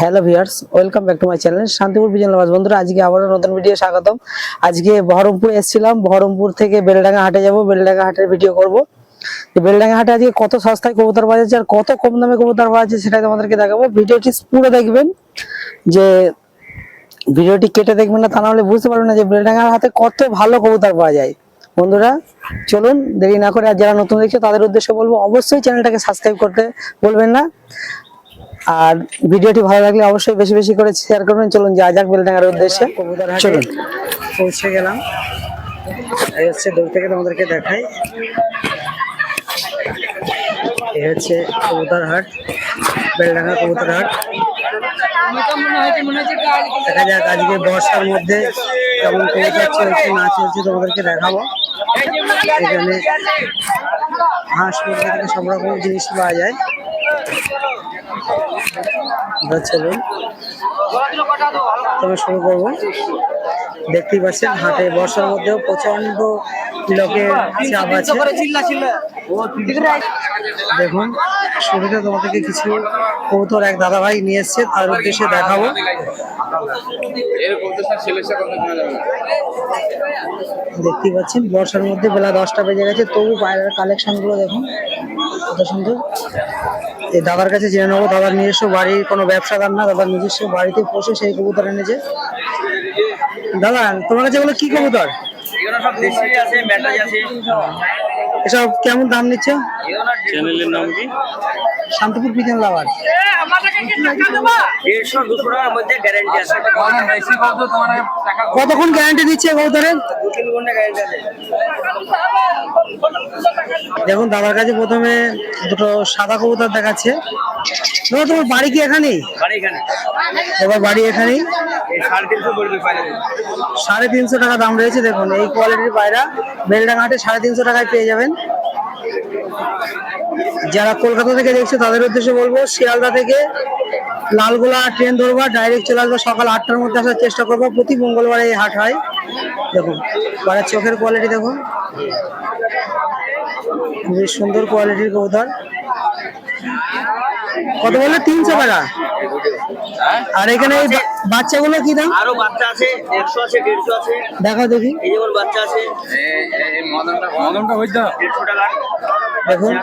Hello viewers welcome back to my channel Shantipur pigeon lovers বন্ধুরা, আজকে আবারও নতুন ভিডিও স্বাগতম। আজকে বহরমপুর এসেছিলাম, বহরমপুর থেকে বেলডাঙ্গা হাটে যাব। বেলডাঙ্গা হাটের ভিডিও করব। বেলডাঙ্গা হাটে আজকে কত সস্তায় কবুতর পাওয়া যাচ্ছে আর কত কম দামে কবুতর পাওয়া যাচ্ছে সেটাই তোমাদেরকে দেখাবো। ভিডিওটি পুরো দেখবেন, যে ভিডিওটি কেটে দেখবেন না তা নাহলে বুঝতে পারবেন না যে বেলডাঙ্গার হাতে কত ভালো কবুতর পাওয়া যায়। বন্ধুরা, চলুন দেরি না করে আর যারা নতুন দেখছে তাদের উদ্দেশ্যে বলব, অবশ্যই চ্যানেলটাকে সাবস্ক্রাইব করতে বলবেন না। আর ভিডিওটি ভালো লাগলে অবশ্যই বেশি বেশি করে শেয়ার করবেন। চলুন যা যাক বেলডাঙ্গার উদ্দেশ্যে। চলুন। পৌঁছে গেলাম। এই হচ্ছে দূর থেকে তোমাদেরকে দেখাই। এই হচ্ছে কবুতর হাট বেলডাঙ্গা কবুতর হাট। দেখা যাক আজকে বর্ষার মধ্যে কেমন কবুতর চলছে না চলছে তোমাদেরকে দেখাবো। এখানে হাঁস মুরগি থেকে সব রকম জিনিস পাওয়া যায়। তবে শুরু করব। দেখতেই পাচ্ছেন হাটে বর্ষার মধ্যেও প্রচণ্ড লোকের চাপ আছে। দেখুন, শুরুতে তোমাদেরকে কিছু কৌতর এক দাদা ভাই নিয়ে এসছে, তার উদ্দেশ্যে দেখাবো। দেখতে পাচ্ছেন, বর্ষার মধ্যে বেলা দশটা বেজে গেছে, তবু কালেকশনগুলো দেখুন, কত সুন্দর। এই দাদার কাছে জেনে নেব, দাদার নিজস্ব বাড়ির কোনো ব্যবসাদার না, দাদার নিজস্ব বাড়িতে বসে সেই কবুতর এনেছে। দাদা, তোমার কাছে এগুলো কি কবুতর? এসব কেমন দাম নিচ্ছে? চ্যানেলের নাম কি? Shantipur pigeon lover. কতক্ষণ গ্যারান্টি দিচ্ছে দেখুন দাদার কাছে প্রথমে দুটো সাদা কবুতর দেখাচ্ছে। দাদা তোমার বাড়ি কি এখানেই? এখানে। এবার বাড়ি এখানেই। এই সাড়ে তিনশো টাকা দাম রয়েছে দেখুন এই কোয়ালিটির পায়রা। বেলডাঙ্গা হাটে সাড়ে তিনশো টাকায় পেয়ে যাবেন। যারা কলকাতা থেকে দেখছে, তাদের উদ্দেশ্যে বলব, শিয়ালদা থেকে লালগোলা ট্রেন ধরবা ডাইরেক্ট চলে আসব সকাল আটটার মধ্যে আসার চেষ্টা করব। প্রতি মঙ্গলবার এই হাট হয়। দেখুন পায়রার চোখের কোয়ালিটি দেখুন। খুবই সুন্দর কোয়ালিটির কবুতর। কত বলে তিনশো টাকা। আর এখানে এই বা- বাচ্চাগুলো কি দাম? আরও বাচ্চা আছে একশো আছে দেড়শো আছে। দেখা দেখি। এই যেমন বাচ্চা আছে। মদনটা হইতো দেড়শো টাকা। দেখুন।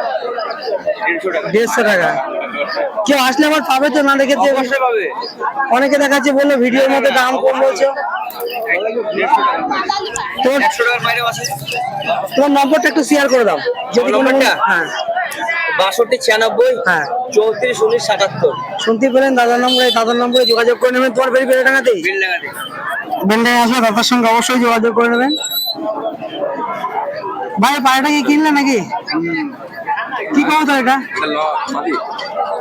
দেড়শো টাকা। কেউ আসলে আমার পাবে তো না দেখে পাবে। অনেকে দেখাচ্ছে বলল ভিডিওর মধ্যে দাম কম বলছো। তোমার নম্বরটা একটু শেয়ার করে দাও। যদি কোনো হ্যাঁ। বাষট্টি ছিয়ানব্বই হ্যাঁ। চৌত্রিশ উনিশ সাতাত্তর। শুনতে পেলেন দাদার নম্বরে দাদার নম্বরে যোগাযোগ করে নেবেন। তোমার বাড়ি বিলডাঙ্গাতে? বেলডাঙ্গা আসলে দাদার সঙ্গে অবশ্যই যোগাযোগ করে নেবেন। ভাই পায়রাটা কি কিনলে নাকি? কি কবো এটা?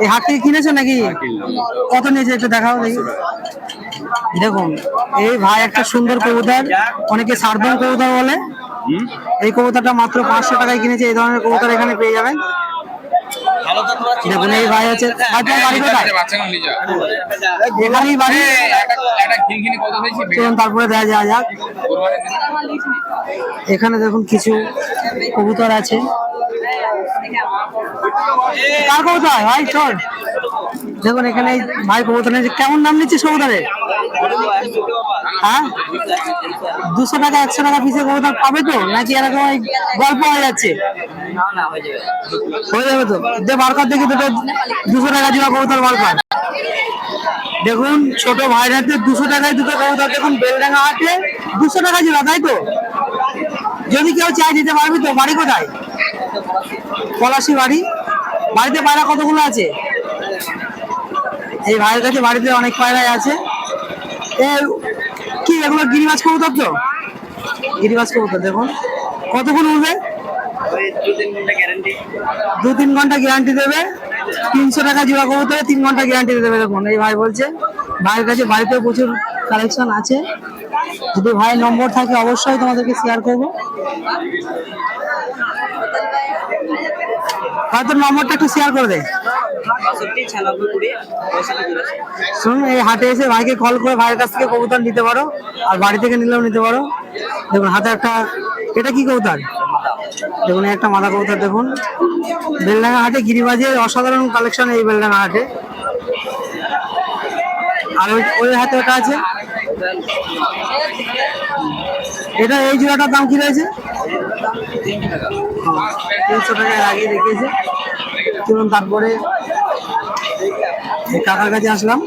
এই হাট থেকে কিনেছো নাকি? কত নিয়েছে একটু দেখাও দেখি। দেখুন এই ভাই একটা সুন্দর কবুতর অনেকে সারদম কবুতর বলে। এই কবুতরটা মাত্র পাঁচশো টাকায় কিনেছে এই ধরনের কবুতর এখানে পেয়ে যাবেন। তো দেখুন এই ভাই আছে ভাই বাড়ি কোথায়? এখানেই বাড়ি? চলুন তারপরে দেখা যাওয়া যাক। এখানে দেখুন কিছু কবুতর আছে। কার কবুতর? ভাই চল। দেখুন এখানে ভাই কবুতর কেমন নাম নিচ্ছে কবুতরের হ্যাঁ? দুশো টাকা একশো টাকা পিসে কবুতর পাবে তো? নাকি এরকম গল্প হয়ে যাচ্ছে? হয়ে যাবে। তো? যে বারকার দেখি দুটো দুশো টাকা জোড়া কবুতর বারকার দেখুন ছোট ভাইয়ের হাতে দুশো টাকায় দুটো কবুতর। দেখুন বেলডাঙ্গা হাটে দুশো টাকা জোড়া তাই তো? যদি কেউ চায় দিতে পারবি তো বাড়ি কোথায়? পলাশি বাড়ি? বাড়িতে পায়রা কতগুলো আছে? এই ভাইয়ের কাছে বাড়িতে অনেক পায়রাই আছে। এ কি এগুলো গিরিবাজ কবুতর তো? গিরিবাজ কবুতর দেখুন। কতক্ষণ উঠবে দু তিন ঘণ্টা গ্যারেন্টি দেবে। তিনশো টাকা জোড়া কবুতরে তিন ঘণ্টা গ্যারান্টি দেবে দেখুন। এই ভাই বলছে ভাইয়ের কাছে বাড়িতে প্রচুর কালেকশন আছে। যদি ভাইয়ের নম্বর থাকে অবশ্যই তোমাদেরকে শেয়ার করব। হয়তো নম্বরটা একটু শেয়ার করে দে। শুনুন, এই হাটে এসে ভাইকে কল করে ভাইয়ের কাছ থেকে কবুতর নিতে পারো, আর বাড়ি থেকে নিলেও নিতে পারো। দেখুন, হাতে একটা, এটা কি কবুতর? দেখুন একটা মাদা কবুতর, দেখুন। বেলডাঙ্গা হাটে গিরিবাজের অসাধারণ কালেকশন এই বেলডাঙ্গা হাটে। আর ওই ওই হাতে ওটা আছে। এটা এই জোড়াটার দাম কি রয়েছে? তিনশো টাকায় আগে দেখিয়েছে। চলুন, তারপরে কাকার কাছে আসলাম।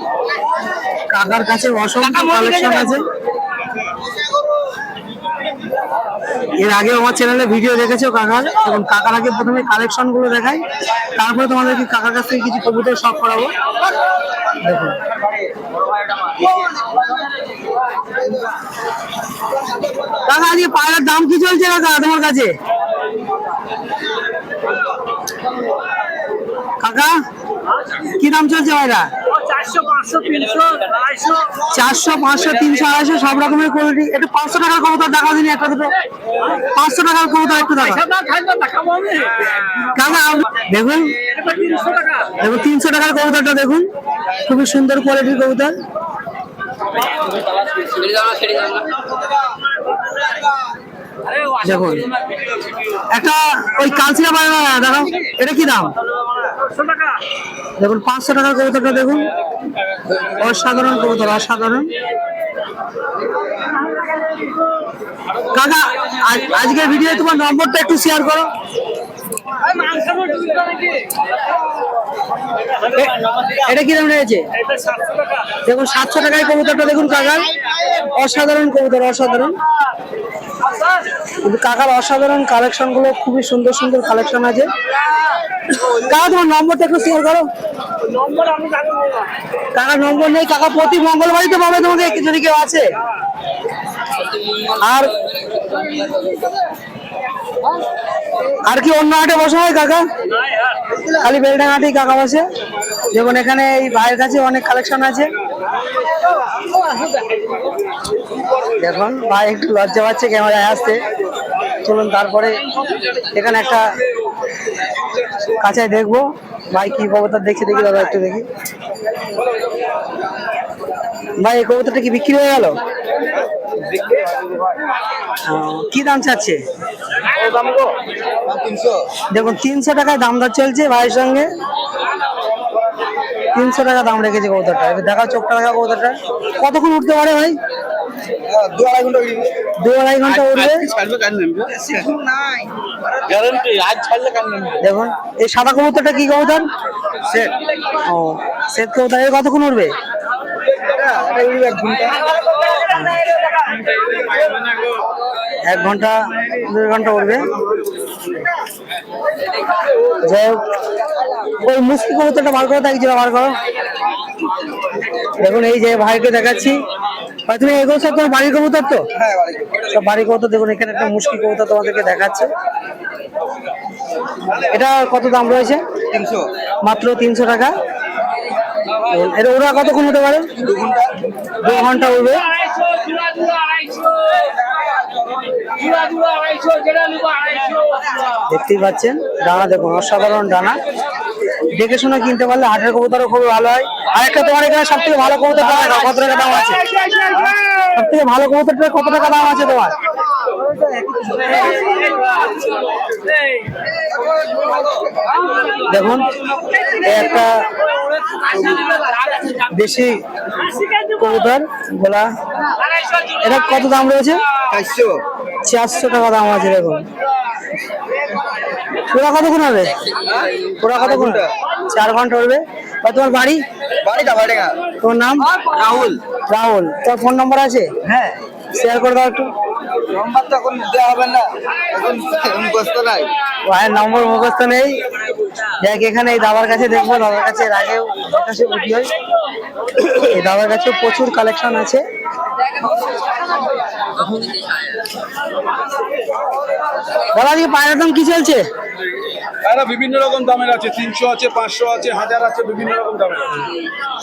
কাকার কাছে অসংখ্য কালেকশন আছে। এর আগে আমার চ্যানেলে ভিডিও দেখেছ কাকার? এবং কাকার আগে প্রথমে কালেকশনগুলো দেখাই। তারপরে তোমাদেরকে কাকার কাছ থেকে কিছু কবুতর শখ করাবো দেখুন। কাকা আজকে পায়রার দাম কি চলছে কাকা তোমার কাছে? কাকা কি দাম চলছে পায়রা চারশো পাঁচশো তিনশো আড়াইশো। সব রকমের কোয়ালিটি একটু পাঁচশো টাকার কবুতর দেখা দিন একটা দুটো। পাঁচশো টাকার কবুতর একটু দেখা কাকা দেখুন। দেখুন তিনশো টাকার কবুতরটা দেখুন। খুবই সুন্দর কোয়ালিটির কবুতর। দেখুন। একটা ওই কালচিরা বানানো দেখো এটা কি দাম? দেখুন পাঁচশো টাকার কবুতরটা দেখুন। অসাধারণ কবুতর অসাধারণ। কাকা আজ- আজকের ভিডিও তোমার নম্বরটা একটু শেয়ার করো। এটা কি দাম রয়েছে দেখুন সাতশো টাকায় কবুতরটা দেখুন কাকার অসাধারণ কবুতর অসাধারণ। কিন্তু কাকার অসাধারণ কালেকশনগুলো খুবই সুন্দর সুন্দর কালেকশন আছে। কাকা, তোমার নম্বরটা একটু শেয়ার করো। কাকার নম্বর নেই, কাকা প্রতি মঙ্গলবারই তো পাবে তোমাকে যদি কেউ আছে। আর আর কি অন্য হাটে বসা হয় কাকা? খালি বেলডাঙ্গা হাটেই কাকা বসে। যেমন এখানে এই ভাইয়ের কাছে অনেক কালেকশন আছে। দেখুন, ভাই একটু লজ্জা পাচ্ছে ক্যামেরায় আসতে। চলুন তারপরে এখানে একটা কাছায় দেখব। ভাই, কি কবুতর দেখছে দেখি দাদা একটু দেখি। ভাই, এই কবুতরটা কি বিক্রি হয়ে গেল? কি দাম চাচ্ছে? দেখুন, তিনশো টাকায় দাম দর চলছে ভাইয়ের সঙ্গে। তিনশো টাকা দাম রেখেছে কবুতরটা। দেখা চোখটা দেখা কবুতরটা। কতক্ষণ উঠতে পারে ভাই? দু আড়াই ঘণ্টা উঠবে আড়াই ঘণ্টা ছাড়লে কাল দেখুন এই সাদা কবুতরটা কি কবুতর সেট ও সেট কবুতর কতক্ষণ উঠবে এক ঘণ্টা দুই ঘণ্টা উঠবে যাই হোক ওই মুসকি কবুতরটা বার করো তাই বার করো। দেখুন এই যে ভাইকে দেখাচ্ছি। ভাই তুমি এগুলো সব তোমার বাড়ির কবুতর তো? সব বাড়ির কবুতর দেখুন এখানে একটা মুসকি কবুতর তোমাদেরকে দেখাচ্ছে। এটা কত দাম রয়েছে? তিনশো। মাত্র তিনশো টাকা। এটা ওরা কতক্ষণ হতে পারে? দু ঘণ্টা উঠবে। দেখতেই পাচ্ছেন, ডানা দেখুন, অসাধারণ ডানা। দেখে শুনে কিনতে পারলে হাটের কবুতরও খুব ভালো হয়। আর একটা তোমার এখানে সব থেকে ভালো কবুতরটা দেখাও কত টাকা দাম আছে? সব থেকে ভালো কবুতরটা কত টাকা দাম আছে তোমার? দেখুন একটা দেশি কবুতর গোলা এটা কত দাম রয়েছে? চারশো। চারশো টাকা দাম আছে দেখুন ওরা কতক্ষণ হবে? ওরা কতক্ষণ? চার ঘণ্টা হবে। আর তোমার বাড়ি? বাড়িটা বাড়িটা তোমার নাম? রাহুল। রাহুল। তোমার ফোন নাম্বার আছে? হ্যাঁ। শেয়ার করে দাও একটু। নম্বর তো এখন দেওয়া হবে না। এখন মুখস্থ নাই। ভাইয়ের নম্বর মুখস্থ নেই। দেখ এখানে এই দাদার কাছে দেখব। দাদার কাছে এর আগেও কাছে হয় এই দাদার কাছে প্রচুর কালেকশন আছে। দাদা আজকে পায়রার দাম কি চলছে? এরা বিভিন্ন রকম দামের আছে তিনশো আছে পাঁচশো আছে হাজার আছে বিভিন্ন রকম দামের আছে।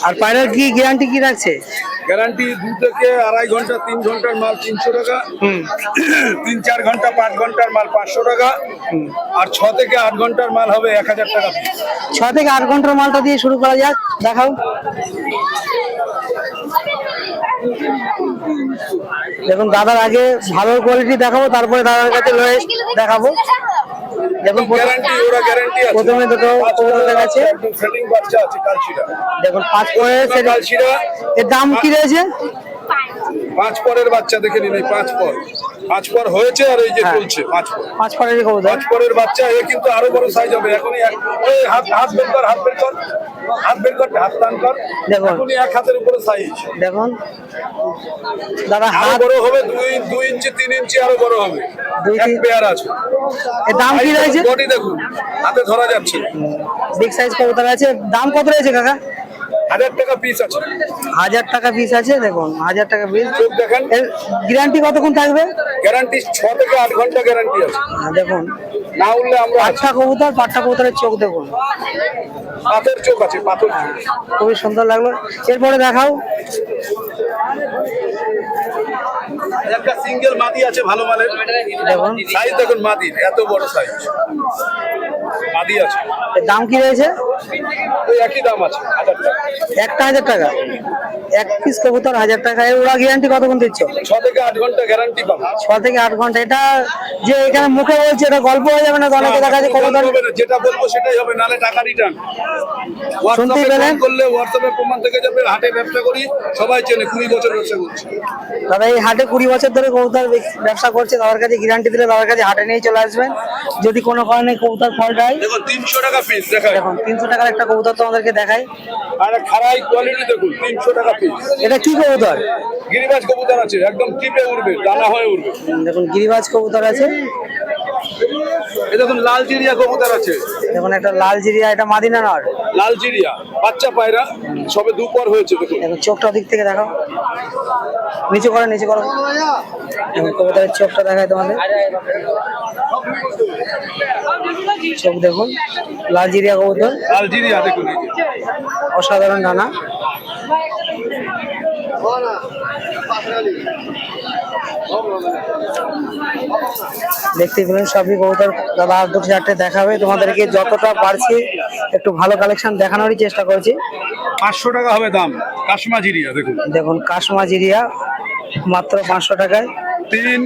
আর পায়রার কি গ্যারান্টি কি রাখছে? গ্যারান্টি দু থেকে আড়াই ঘণ্টা তিন ঘণ্টার মাল তিনশো টাকা। তিন চার ঘণ্টা পাঁচ ঘণ্টার মাল পাঁচশো টাকা। আর ছ থেকে আট ঘণ্টার মাল হবে এক হাজার টাকা ছ থেকে আট ঘণ্টার মালটা দিয়ে শুরু করা যাক দেখাও। দেখুন দাদার আগে ভালো কোয়ালিটি দেখাবো তারপরে দাদার কাছে লয়ে দেখাবো। দেখুন প্রথম- গ্যারান্টি ওরা গ্যারান্টি আছে। প্রথমে দুটো দেখাচ্ছে। একদম সেটিং বাচ্চা আছে দেখুন পাঁচ পরে এর দাম কি রয়েছে? পাঁচ পরের বাচ্চা দেখে নিন এই পাঁচ পর। পাঁচ পর হয়েছে আর এই যে হ্যাঁ। চলছে পাঁচ পর পাঁচ পরের পাঁচ পরের বাচ্চা এ কিন্তু আরও বড় সাইজ হবে। এখনই এক হাত হাত বের কর হাত বের কর। হাত বের কর হাত টান কর। দেখুন। এক হাতের উপরে সাইজ দেখুন। দাদা হাত বড় হবে দুই দুই ইঞ্চি তিন ইঞ্চি আরও বড় হবে। দুই এক পেয়ার আছে। এর দাম কি রয়েছে? বডি দেখুন। হাতে ধরা যাচ্ছে। বিগ সাইজ কবুতর আছে। দাম কত রয়েছে কাকা? হাজার টাকা পিস আছে। হাজার টাকা পিস আছে দেখুন হাজার টাকা পিস চোখ দেখেন। গ্যারান্টি কতক্ষণ থাকবে? গ্যারান্টি ছ থেকে আট ঘণ্টা গ্যারান্টি আছে। হ্যাঁ, দেখুন। না উঠলে আমরা। পাট্টা কবুতর পাট্টা কবুতরের চোখ দেখুন। পাথর চোখ আছে পাথর চোখ। খুবই সুন্দর লাগল। এরপরে দেখাও। একটা সিঙ্গেল মাদি আছে ভালো দেখুন। সাইজ দেখুন মাদির এত বড় সাইজ মাদি আছে। দাম কি রয়েছে? ওই একই দাম আছে হাজার টাকা। একটা হাজার টাকা। এক পিস কবুতর হাজার টাকা। ওরা গ্যারান্টি কতক্ষণ দিচ্ছ? ছ থেকে আট ঘণ্টা গ্যারান্টি পাবো। ছ থেকে আট ঘণ্টা। এটা যে এখানে মুখে বলছে এটা গল্প হয়ে যাবে না? অনেকে দেখা যায় কবুতর যেটা বলব সেটাই হবে নালে টাকা রিটার্ন শুনতেই পেলেন? করলে হোয়াটসঅ্যাপে প্রমাণ থেকে যাবে হাটে ব্যবসা করি সবাই চেনে কুড়ি বছর ব্যবসা করছে। দাদা এই হাটে কুড়ি বছর ধরে কবুতর ব্যবসা করছে তাদের কাছে গ্যারান্টি দিলে তাদের কাছে হাটে নিয়ে চলে আসবেন। যদি কোনো কারণে কবুতর ফল্ট হয় দেখুন তিনশো টাকা পিস দেখায় দেখুন তিনশো টাকার একটা কবুতর তোমাদেরকে দেখায় আর খারাই কোয়ালিটি দেখুন তিনশো টাকা পিস এটা কি কবুতর? গিরিবাজ কবুতর আছে একদম টিপে উঠবে ডানা হয়ে উঠবে দেখুন গিরিবাজ কবুতর আছে। এই দেখুন লাল চিড়িয়া কবুতর আছে। দেখুন একটা লাল জিরিয়া এটা মাদিনা নর লাল চিড়িয়া বাচ্চা পায়রা সবে দুপর হয়েছে দেখুন। দেখুন চোখটা দিক থেকে দেখাও নিচে করো নিচে করো। দেখুন কবুতরের চোখটা দেখায় তোমাদের। চোখ দেখুন লাল জিরিয়া কবুতর। লাল চিড়িয়া দেখুন। অসাধারণ ডানা। দেখতে পেলেন সবই কবুতর। দাদা দুটো চারটে দেখাবে। তোমাদেরকে যতটা পারছি একটু ভালো কালেকশন দেখানোরই চেষ্টা করছি। পাঁচশো টাকা হবে দাম। কাশমা দেখুন। দেখুন কাশমা জিরিয়া মাত্র পাঁচশো টাকায়। তিন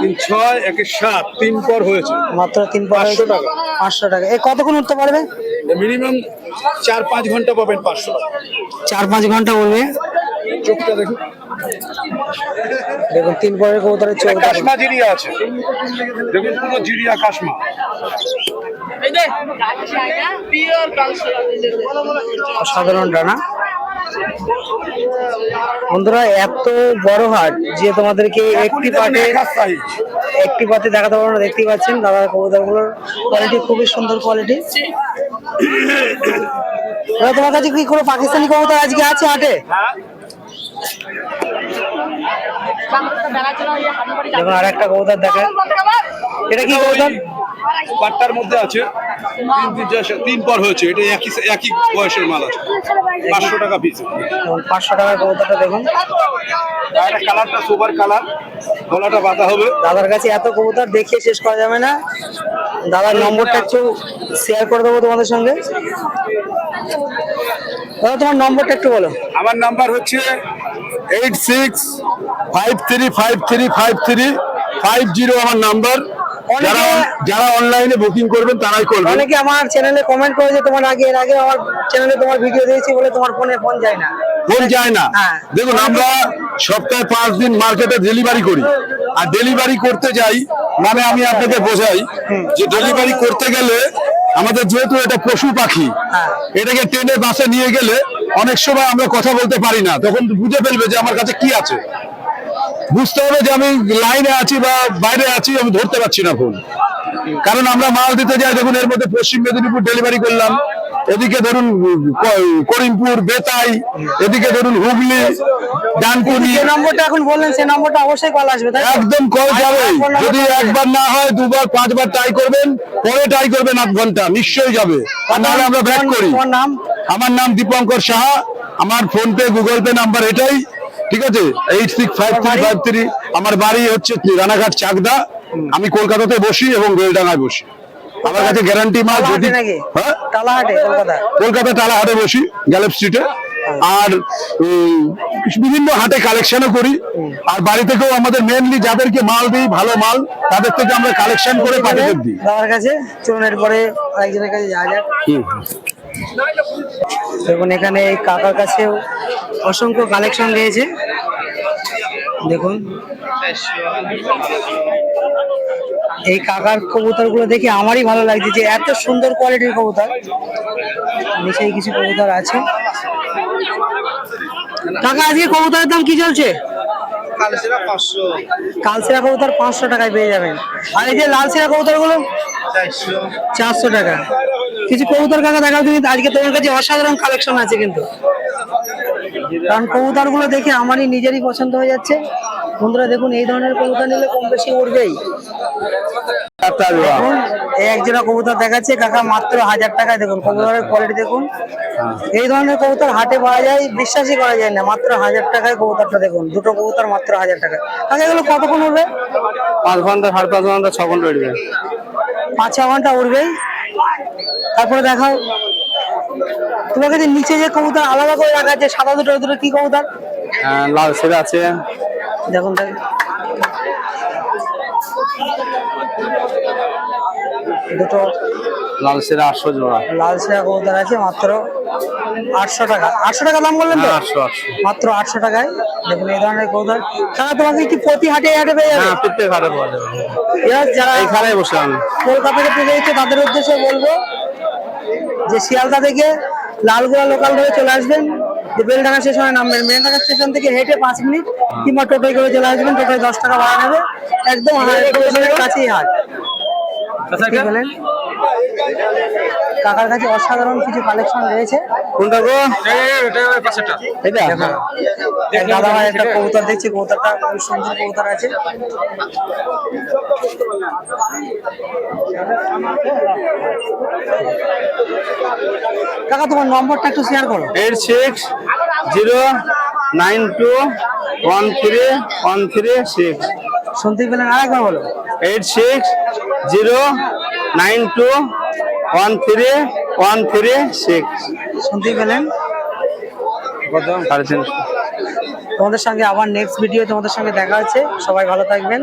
তিন ছয় একে সাত তিন পর হয়েছে। মাত্র তিন পর 500 টাকা। পাঁচশো টাকা। এ কতক্ষণ উঠতে পারবে? মিনিমাম চার পাঁচ ঘণ্টা পাবেন পাঁচশো টাকা। চার পাঁচ ঘণ্টা উঠবে। চোখটা দেখুন। দেখুন তিন পরের কবুতরের চোখ। কাশমা জিরিয়া আছে। দেখুন পুরো জিরিয়া কাশমা। অসাধারণ ডানা বন্ধুরা এত বড় হাট যে তোমাদেরকে একটি পাটে একটি পাতে দেখাতে পারব না দেখতেই পাচ্ছেন দাদার কবুতরগুলোর কোয়ালিটি খুবই সুন্দর কোয়ালিটি দাদা তোমার কাছে কি কোনো পাকিস্তানি কবুতর আজকে আছে হাটে? দেখুন আর একটা কবুতর দেখেন এটা কি কবুতর পাট্টার মধ্যে আছে। তিন পর হয়েছে। এটা একই একই বয়সের মাল আছে। পাঁচশো টাকা পিস পাঁচশো টাকার কবুতরটা দেখুন। আর একটা কালারটা সুপার কালার। গলাটা বাঁধা হবে। দাদার কাছে এত কবুতর দেখিয়ে শেষ করা যাবে না। দাদার নম্বরটা একটু শেয়ার করে দেবো তোমাদের সঙ্গে। দাদা তোমার নম্বরটা একটু বলো। আমার নাম্বার হচ্ছে eight six five three five three five three five zero আমার নাম্বার যারা যারা অনলাইনে বুকিং করবেন তারাই করবেন। অনেকে আমার চ্যানেলে কমেন্ট করে যে তোমার আগে এর আগে আমার চ্যানেলে তোমার ভিডিও দিয়েছি বলে তোমার ফোনে ফোন যায় না। ফোন যায় না। হ্যাঁ। দেখুন আমরা সপ্তাহে পাঁচ দিন মার্কেটে ডেলিভারি করি। আর ডেলিভারি করতে যাই মানে আমি আপনাকে বোঝাই যে ডেলিভারি করতে গেলে আমাদের যেহেতু এটা পশু পাখি হ্যাঁ। এটাকে ট্রেনে বাসে নিয়ে গেলে অনেক সময় আমরা কথা বলতে পারি না তখন বুঝে ফেলবে যে আমার কাছে কি আছে। বুঝতে হবে যে আমি লাইনে আছি বা বাইরে আছি আমি ধরতে পারছি না ফোন কারণ আমরা মাল দিতে যাই দেখুন এর মধ্যে পশ্চিম মেদিনীপুর ডেলিভারি করলাম এদিকে ধরুন করিমপুর বেতাই এদিকে ধরুন হুগলি ডানকুনি। নম্বরটা এখন বললেন সেই নম্বরটা অবশ্যই কল আসবে একদম কল যাবে। যদি একবার না হয় দুবার পাঁচবার ট্রাই করবেন পরে ট্রাই করবেন আধ ঘণ্টা নিশ্চয়ই যাবে। আর নাহলে আমরা ব্যাক করি। তোমার নাম? আমার নাম দীপঙ্কর সাহা আমার PhonePe Google pay number এটাই ঠিক আছে? Eight six five three five three আমার বাড়ি হচ্ছে রানাঘাট চাকদা আমি কলকাতাতে বসি এবং বেলডাঙায় বসি। আমার কাছে গ্যারান্টি মাল যদি হ্যাঁ? তালাহাটে কলকাতা? টালাহাটে বসি গ্যালেপ স্ট্রিটে আর বিভিন্ন হাটে কালেকশনও করি। আর বাড়ি থেকেও আমাদের মেনলি যাদেরকে মাল দিই ভালো মাল তাদের থেকে আমরা কালেকশন করে পাঠিয়ে দিই দাদার কাছে চলুন এরপরে আরেকজনের কাছে যাওয়া যাক। দেখুন এখানে এই কাকার কাছেও অসংখ্য কালেকশন রয়েছে। দেখুন। এই কাকার কবুতরগুলো দেখে আমারই ভালো লাগছে যে এত সুন্দর কোয়ালিটির কবুতর। নিচেই কিছু কবুতর আছে। কাকা আজকে কবুতরের দাম কি চলছে? কালসেরা কবুতর পাঁচশো টাকায় পেয়ে যাবেন। আর এই যে লাল সেরা কবুতরগুলো চারশো টাকা। কিছু কবুতর কাকা দেখাও তুমি আজকে তোমার কাছে অসাধারণ কালেকশন আছে কিন্তু। কারণ কবুতরগুলো দেখে আমারই নিজেরই পছন্দ হয়ে যাচ্ছে। বন্ধুরা দেখুন এই ধরনের কবুতর নিলে কম বেশি উঠবেই। দেখুন, এই কবুতর দেখাচ্ছে কাকা মাত্র হাজার টাকায় দেখুন কবুতরের কোয়ালিটি দেখুন। এই ধরনের কবুতর হাটে পাওয়া যায় বিশ্বাসই করা যায় না মাত্র হাজার টাকায় কবুতরটা দেখুন দুটো কবুতর মাত্র হাজার টাকা কাকা এগুলো কতক্ষণ উঠবে? পাঁচ ঘণ্টা সাড়ে পাঁচ ঘণ্টা ছ ঘণ্টা উঠবে। পাঁচ ছ ঘণ্টা উঠবেই। তারপরে দেখাও তোমার কাছে নিচে যে কবুতর আলাদা করে রাখা আছে সাদা দুটো দুটো কি কবুতর? লাল সেটা আছে। দেখুন দেখ দুটো লাল সেরা আটশো জোড়া। লাল সেরা কবুতর আছে মাত্র আটশো টাকা। আটশো টাকা দাম বললেন তো? আটশো আটশো। মাত্র আটশো টাকায়। দেখুন এই ধরনের কবুতর। কাকা তোমাকে কি প্রতি হাটে হাটে পেয়ে যাবে? হ্যাঁ প্রত্যেক হাটে পাওয়া যাবে। যারা এখানে বসে আমি। কলকাতা থেকে পেয়ে তাদের উদ্দেশ্যে বলব যে শিয়ালদা থেকে লালগোলা লোকাল ধরে চলে আসবেন। বেলডাঙ্গা স্টেশনে নামবেন বেলডাঙ্গা স্টেশন থেকে হেঁটে পাঁচ মিনিট কিংবা টোটোয় করে চলে আসবেন টোটোয় দশ টাকা ভাড়া নেবে একদম কাছেই হাট। বলেন? কাকার কাছে অসাধারণ কিছু কালেকশন রয়েছে। কোনটা গো? এটা? দাদা ভাই একটা কবুতর দেখছি কবুতরটা খুব সুন্দর কবুতর আছে। কাকা তোমার নম্বরটা একটু শেয়ার করো। Eight six zero nine two one three one three six. শুনতে পেলেন আরেকবার বলো। Eight six zero nine two one three one three six. শুনতেই পেলেন তোমাদের সঙ্গে আবার নেক্সট ভিডিও তোমাদের সঙ্গে দেখা হচ্ছে। সবাই ভালো থাকবেন।